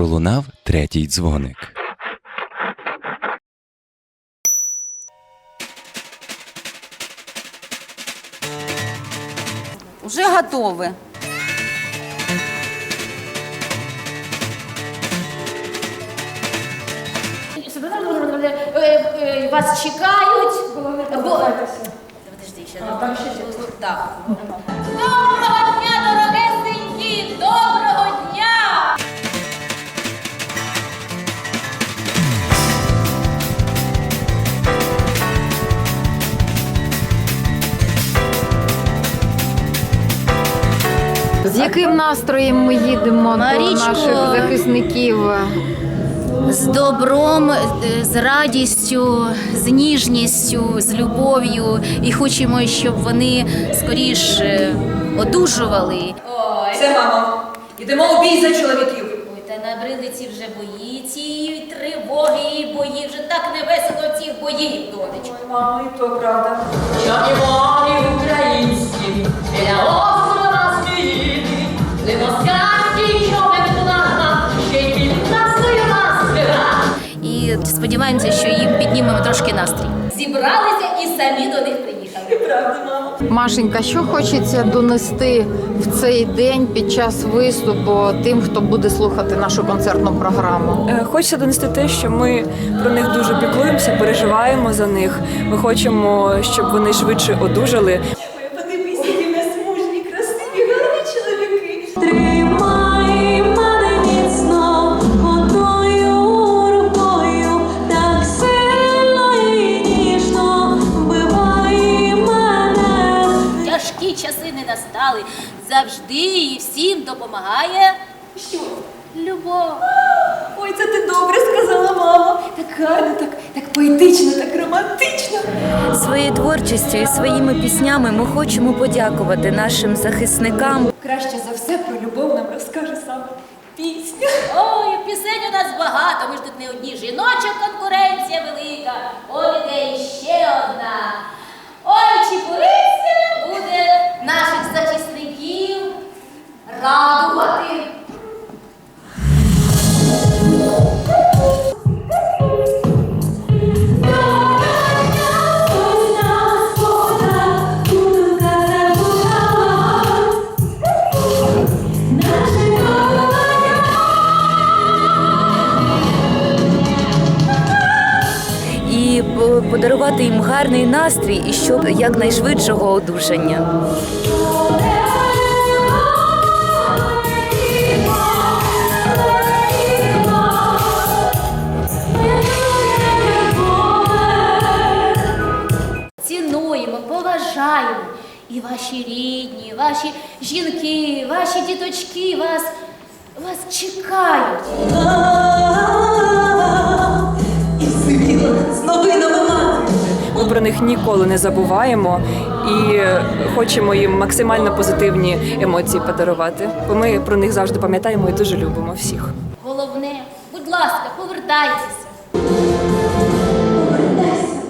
пролунав третій дзвоник. Уже готові. Е, Вас чекають. Подожди, ще так, яким настроєм ми їдемо Марічко. до наших захисників? З добром, з радістю, з ніжністю, з любов'ю. І хочемо, щоб вони скоріше одужували. Ой, Все, мамо, ідемо у бій за чоловіків. ой, та набрили ці вже бої, ці тривоги і бої. Вже так не весело цих боїв, донечко. Ой, мамо, і то правда. Чорні українські, І сподіваємося, що їм піднімемо трошки настрій. Зібралися і самі до них приїхали. Правда, мамо. Машенька, що хочеться донести в цей день під час виступу тим, хто буде слухати нашу концертну програму? Е, Хочеться донести те, що ми про них дуже піклуємося, переживаємо за них. Ми хочемо, щоб вони швидше одужали. Тяжкі часи не настали. Завжди і всім допомагає. Що? Любов. Ой, це ти добре сказала, мама. Так гарно, так, так поетично, так романтично. Своєю творчістю і своїми піснями ми хочемо подякувати нашим захисникам. Краще за все про любов нам розкаже саме пісня. Ой, пісень у нас багато. Ми ж тут не одні. Жіноча конкуренція велика. Ой, іде ще одна. Ой, чи подарувати їм гарний настрій і щоб якнайшвидшого одужання. Цінуємо, поважаємо. І ваші рідні, ваші жінки, ваші діточки вас, вас чекають. Про них ніколи не забуваємо і хочемо їм максимально позитивні емоції подарувати. Бо ми про них завжди пам'ятаємо і дуже любимо всіх. Головне, будь ласка, повертайтеся. Повертайся,